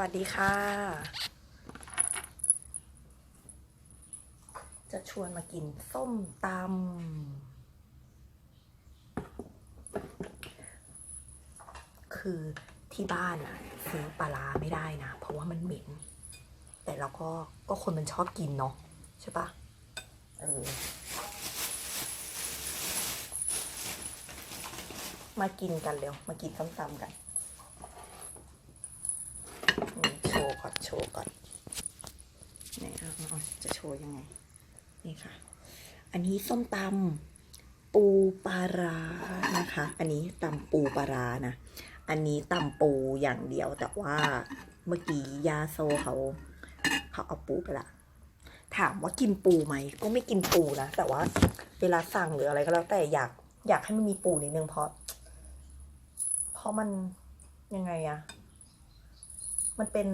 วัสดีค่ะ จะชวนมากินส้มตำ คือที่บ้านอะซื้อปลาร้าไม่ได้นะ เพราะว่ามันเหม็น แต่เราก็ก็คนมันชอบกินเนาะใช่ปะเออ มากินกันเร็ว มากินส้มตำกัน นี่โช ว์ก่อนโชว์ก่อนนเอาเอาเอาจะโชว์ยังไง นี่ค่ะ อันนี้ส้มตำปูปลาร้านะคะ อันนี้ตำปูปลาร้านะ อันนี้ตำปูอย่างเดียวแต่ว่าเมื่อกี้ยาโซเขาเขาเอาปูไปละ ถามว่ากินปูไหม ก็ไม่กินปูนะ แต่ว่าเวลาสั่งหรืออะไรก็แล้วแต่อยากอยากให้มันมีปูนิดนึงเพราะ เพราะมันยังไงอะ มันเป็น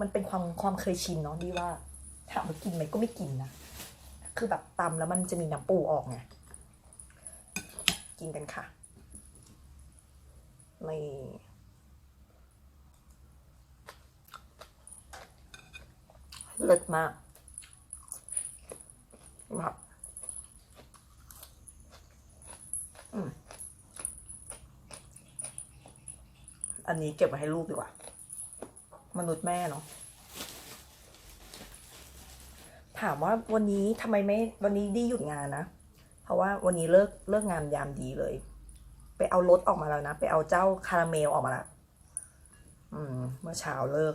มันเป็นความความเคยชินเนาะดีว่าถามว่ากินไหมก็ไม่กินนะคือแบบตำแล้วมันจะมีน้ำปูออกไงกินกันค่ะไม่เลิศมากครับอันนี้เก็บไว้ให้ลูกดีกว่า มนุษย์แม่เนาะถามว่าวันนี้ทำไมไม่วันนี้ดีหยุดงานนะ เพราะว่าวันนี้เลิกเลิกงานยามดีเลย ไปเอารถออกมาแล้วนะ ไปเอาเจ้าคาราเมลออกมาล้วอืม เมื่อเช้าเลิก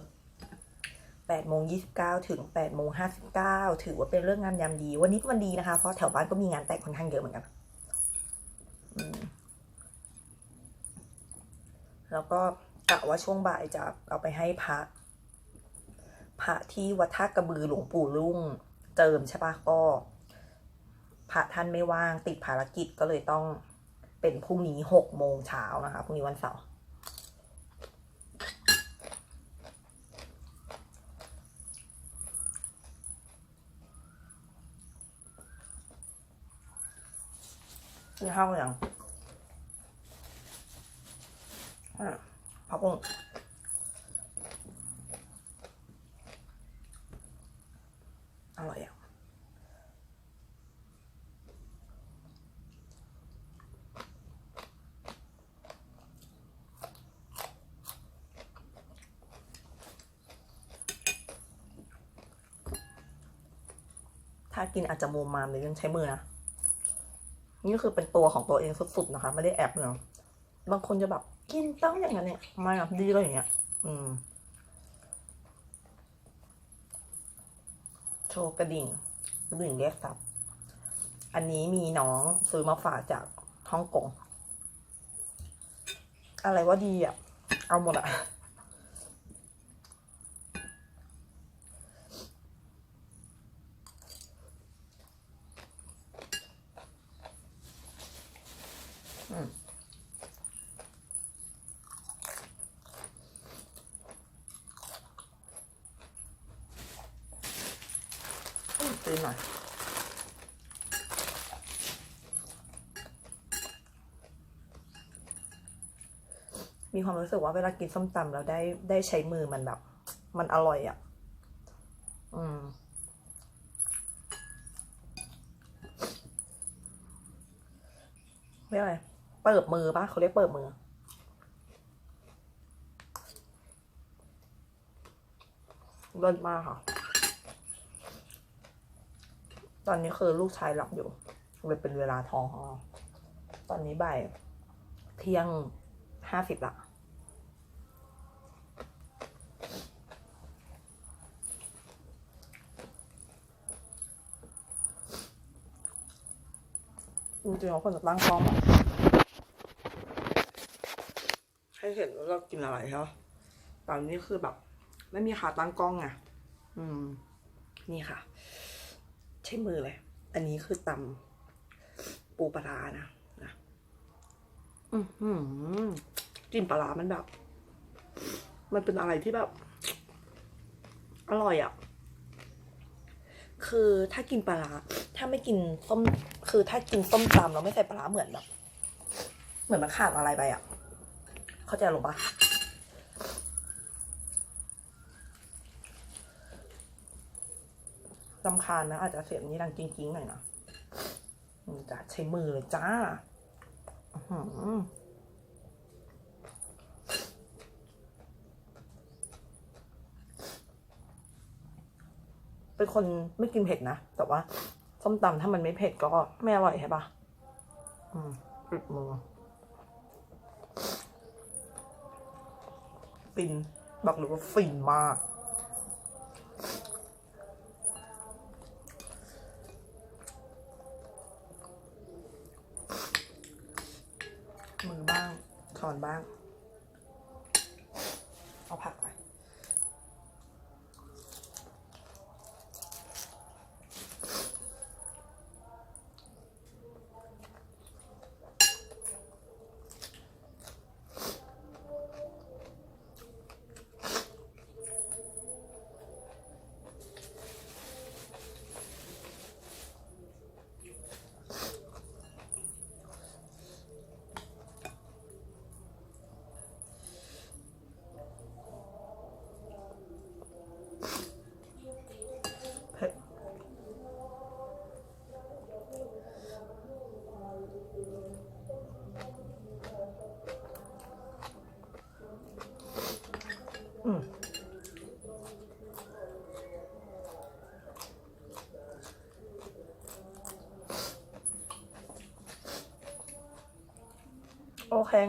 แปดโมงยี่สิบเก้าถึงแปดโมงห้าสิบเก้าถือว่าเป็นเรื่องงานยามดี วันนี้วันดีนะคะ เพราะแถวบ้านก็มีงานแต่งค่อนข้างเยอะเหมือนกันแล้วก็ กะว่าช่วงบ่ายจะเอาไปให้พระพระที่วัดท่ากระบือหลวงปู่รุ่งเจิมใช่ปะก็พระท่านไม่ว่างติดภารกิจก็เลยต้องเป็นพรุ่งนี้หกโมงเช้านะคะพรุ่งนี้วันเสาร์กินข้าวยังอะ พักกุ้งอร่อยอะถ้ากินอาจจะมูมามหรือยังใช้มือนะ นี่คือเป็นตัวของตัวเองสุดๆนะคะ ไม่ได้แอบเนาะบางคนจะแบบ กินต้องอย่างนั้นเนี่ยไม่อะดีก็อย่างเงี้ย อืม โชว์กระดิ่งกระดิ่งเรียกทรัพย์อันนี้มีน้องซื้อมาฝากจากฮ่องกง อะไรว่าดีอะ เอาหมดอะ ตื่นหน่อยมีความรู้สึกว่าเวลากินส้มตำแล้วได้ได้ใช้มือมันแบบ มันอร่อยอะ อืม เรียกอะไร เปิดมือปะเขาเรียกเปิดมือ เลิศมากค่ะ ตอนนี้คือลูกชายหลับอยู่เลยเป็นเวลาทองของเราตอนนี้บ่ายเที่ยงห้าสิบละจริงๆเราควรจะตั้งกล้องให้เห็นว่าเรากินอะไรใช่ไหมตอนนี้คือแบบ ไม่มีขาตั้งกล้องไงอืม นี่ค่ะ ใช้มือเลย อันนี้คือตำปูปลานะนะอือหือกลิ่นปลามันแบบ มันเป็นอะไรที่แบบ อร่อยอะ่ะ คือถ้ากินปลา ถ้าไม่กินส้ม คือถ้ากินส้มตำแล้วไม่ใส่ปลาร้าเหมือนแบบ เหมือนมันขาดอะไรไปอะ่ะ เข้าใจหรือปะ ลำคาญนะอาจจะเสียงนี้ดังจริงๆหน่อยนะนี่จ้ะใช้มือเลยจ้าเป็นคนไม่กินเผ็ดนะ แต่ว่าส้มตำถ้ามันไม่เผ็ดก็ไม่อร่อยใช่ปะอืมปิดมือฟิน บอกเลยว่าฟินมาก มือบ้างช้ อนบ้าง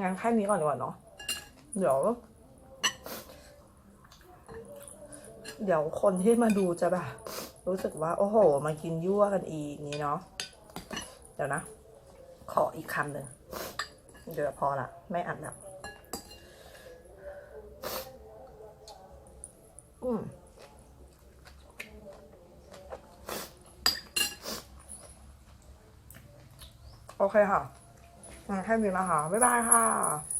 งั้นแค่นี้ก่อนดีกว่าเนาะเดี๋ยว เดี๋ยวคนที่มาดูจะแบบ รู้สึกว่า โอ้โห มากินยั่วกันอีกนี้เนาะเดี๋ยวนะ ขออีกคำหนึ่งเดี๋ยวพอละไม่อัดแล้วอืมโอเคค่ะ งั้นแค่นี้นะคะ บ๊ายบายค่ะ